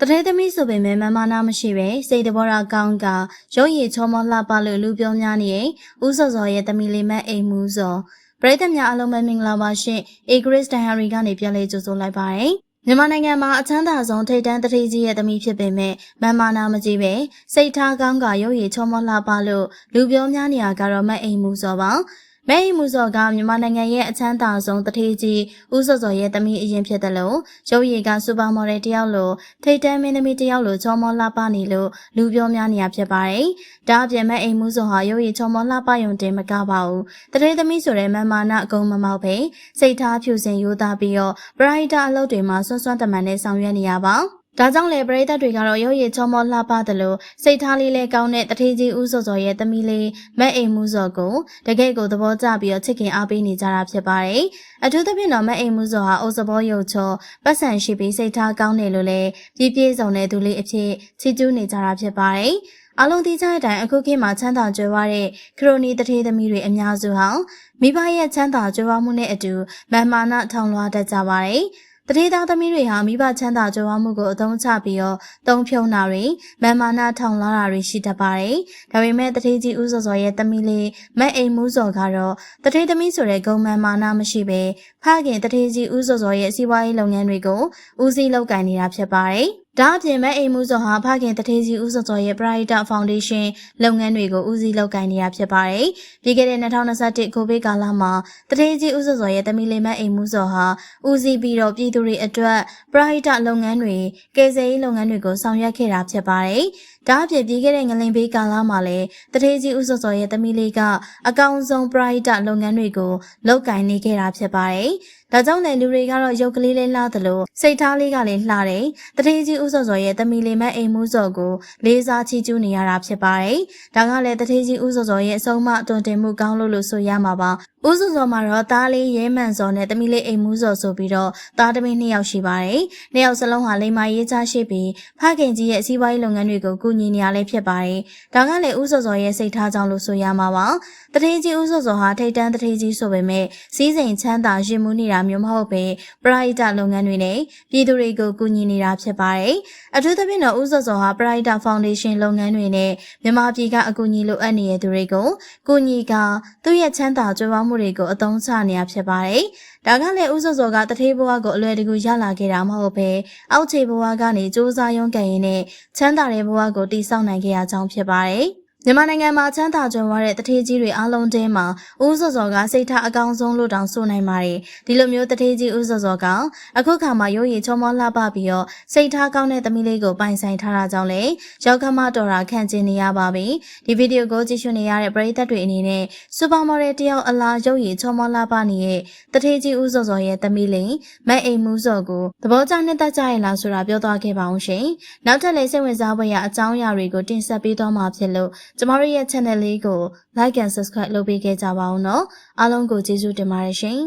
တထဲသမီးဆိုပေမဲ့မမနာမရှိပဲစိတ်တဘောရကောင်းကရုပ်ရည်ချောမောလှပလို့လူပြောများနေရင်ဦးစောစောရဲ့သမီးလေးမအိမ်မှုစောပရိသတ်များအားလုံးပဲမင်္ဂလာပါရှင်အေဂရစ်တန်ဟာရီကနေပြန်လေးကြိုဆိုလိုက်ပါတယ်မြန်မာနိုင်ငံမှာအချမ်းသာဆုံးထိတ်တန်းတတိကြီးရဲ့သမီးဖြစ်ပေမဲ့မမနာမကြီးပဲစိတ်ထားကောင်းကရုပ်ရည်ချောမောလှပလို့လူပြောများနေရကတော့မအိမ်မှုစောပါ မဲအိမ်မှုစော်ကမြန်မာနိုင်ငံရဲ့အချမ်းသာဆုံးတထေးကြီးဦးစောစောရဲ့သမီးအရင်ဖြစ်တယ်လို့ရုပ်ရည်ကစူပါမော်ဒယ်တယောက်လိုထိတ်တန်းမင်းသမီးတယောက်လိုချောမောလှပနေလို့လူပြောများနေရဖြစ်ပါတယ်။ဒါအပြင်မဲ့အိမ်မှုစော်ဟာရုပ်ရည်ချောမောလှပယုံတင်မကပါဘူး။တထေးသမီးဆိုတဲ့မန်မာနာအကုန်မမောက်ပဲစိတ်ထားဖြူစင်ရိုးသားပြီးတော့ပရိုက်တာအလုပ်တွေမှာဆွမ်းဆွမ်းတမန်နဲ့ဆောင်ရွက်နေရပါ။ ဒါကြောင့်လေပရိသတ်တွေကတော့ရုပ်ရည်ချောမောလှပတယ်လို့စိတ်ထားလေးလေးကောင်းတဲ့တထေးကြီးဦးစောစောရဲ့သမီးလေးမက်အိမ်မှုစောကိုတကယ့်ကိုသဘောကျပြီးတော့ချစ်ခင်အားပေးနေကြတာဖြစ်ပါတယ်။အထူးသဖြင့်တော့မက်အိမ်မှုစောဟာအိုစဘောရုပ်ချောပတ်စံရှိပြီးစိတ်ထားကောင်းတယ်လို့လည်းပြည့်ပြည့်စုံတဲ့သူလေးအဖြစ်ချီးကျူးနေကြတာဖြစ်ပါတယ်။အလုံးတိကျတဲ့အတိုင်းအခုခေတ်မှာချမ်းသာကြွယ်ဝတဲ့ခရိုနီတထေးသမီးတွေအများစုဟာမိဘရဲ့ချမ်းသာကြွယ်ဝမှုနဲ့အတူမန်မာနထောင်လွှားတတ်ကြပါတယ်။ တတိသားသမီးတွေဟာမိဘချမ်းသာကြွယ်ဝမှုကိုအသုံးချပြီးတော့တုံးဖြုံတာတွေမန်မာနာထောင်လာတာတွေရှိတတ်ပါတယ်။ဒါပေမဲ့တတိကြီးဦးစောစောရဲ့သမီးလေးမက်အိမ်မူးစောကတော့တတိသမီးဆိုတဲ့ဂုံမန်မာနာမရှိပဲဖခင်တတိကြီးဦးစောစောရဲ့စီးပွားရေးလုပ်ငန်းတွေကိုဦးစီးလုပ်ကိုင်နေတာဖြစ်ပါတယ်။ ဒါအပြင်မဲ့အိမ်မှုစောဟာဖခင်တထေးကြီးဦးစောစောရဲ့ Pride Foundation လုပ်ငန်းတွေကိုဦးစီးလုပ်ကိုင်နေတာဖြစ်ပါတယ်။ပြီးခဲ့တဲ့2021ကိုဗစ်ကာလမှာတထေးကြီးဦးစောစောရဲ့တမီလေးမဲ့အိမ်မှုစောဟာဦးစီးပြီးတော့ပြည်သူတွေအတွက် Pride လုပ်ငန်းတွေကယ်ဆယ်ရေးလုပ်ငန်းတွေကိုဆောင်ရွက်ခဲ့တာဖြစ်ပါတယ်။ ဒါအပြင်ပြီးခဲ့တဲ့ငလင်ဘေးကာလမှာလည်းတထေးကြီးဦးစောစောရဲ့တမီလေးကအကောင့်ဆုံး Pride လုပ်ငန်းတွေကိုလုပ်ကိုင်နေခဲ့တာဖြစ်ပါတယ်။ဒါကြောင့်လည်းလူတွေကတော့ရုပ်ကလေးလေးလှသလိုစိတ်ထားလေးကလည်းလှတယ်။တထေးကြီးဦးစောစောရဲ့တမီလေးမအိမ်မှုစောကိုလေးစားချီးကျူးနေရတာဖြစ်ပါတယ်။ဒါကလည်းတထေးကြီးဦးစောစောရဲ့အဆုံးမအတွင်တင်မှုကောင်းလို့လို့ဆိုရမှာပါ။ဦးစောစောမှာတော့သားလေးရဲမှန်စောနဲ့တမီလေးအိမ်မှုစောဆိုပြီးတော့သားသမီးနှစ်ယောက်ရှိပါတယ်။နှစ်ယောက်စလုံးဟာလိမ္မာရေးချရှိပြီးဖခင်ကြီးရဲ့စီးပွားရေးလုပ်ငန်းတွေကိုကူညီနေရလဲဖြစ်ပါတယ်။ဒါကလည်းဦးစောစောရဲ့စိတ်ထားကြောင့်လို့ဆိုရမှာပါ။တထေးကြီးဦးစောစောဟာထိတ်တန်းတထေးကြီးဆိုပေမဲ့စီးစိမ်ချမ်းသာရင်မှုနေတာမျိုးမဟုတ်ပဲပရိုက်တာလုပ်ငန်းတွေနဲ့ပြည်သူတွေကိုကူညီနေတာဖြစ်ပါတယ်။အထူးသဖြင့်တော့ဦးစောစောဟာပရိုက်တာဖောင်ဒေးရှင်းလုပ်ငန်းတွေနဲ့မြန်မာပြည်ကအကူအညီလိုအပ်နေတဲ့သူတွေကိုကူညီကသူ့ရဲ့ချမ်းသာကြွယ်ဝမှုတွေကိုအသုံးချနေရဖြစ်ပါတယ်။ဒါကလည်းဦးစောစောကတထေးဘဝကိုအလွယ်တကူရလာခဲ့တာမဟုတ်ပဲအောက်ခြေဘဝကနေစူးစမ်းရုံးကန်ရင်းနဲ့ချမ်းသာတဲ့ဘဝကိုတည်ဆောက်နိုင်ခဲ့ရကြောင်းဖြစ်ပါတယ်။ မြန်မာနိုင်ငံမှာချမ်းသာကြွယ်ဝတဲ့တထေးကြီးတွေအားလုံးတဲမှာဦးစောစောကစိတ်ထားအကောင်းဆုံးလို့တောင်ဆိုနိုင်ပါတယ်ဒီလိုမျိုးတထေးကြီးဦးစောစောကအခုခါမှာရိုးရီချောမောလှပပြီးတော့စိတ်ထားကောင်းတဲ့သမီးလေးကိုပိုင်ဆိုင်ထားတာကြောင့်လေရောက်ခမတော်တာခံကျင်နေရပါပြီဒီဗီဒီယိုကိုကြည့်ရှုနေရတဲ့ပရိသတ်တွေအနေနဲ့စူပါမော်ဒယ်တယောက်အလားရုပ်ရည်ချောမောလှပနေတဲ့တထေးကြီးဦးစောစောရဲ့သမီးလေးမက်အိမ်မူးစောကိုသဘောကျနှစ်သက်ကြရလားဆိုတာပြောသွားခဲ့ပါအောင်ရှင်နောက်ထပ်လည်းစိတ်ဝင်စားဖွယ်ရာအကြောင်းအရာတွေကိုတင်ဆက်ပေးသွားမှာဖြစ်လို့ကျမတို့ရဲ့ channel လေးကို like and subscribe လုပ်ပေးခဲ့ကြပါဦးနော်အားလုံးကိုကျေးဇူးတင်ပါတယ်ရှင်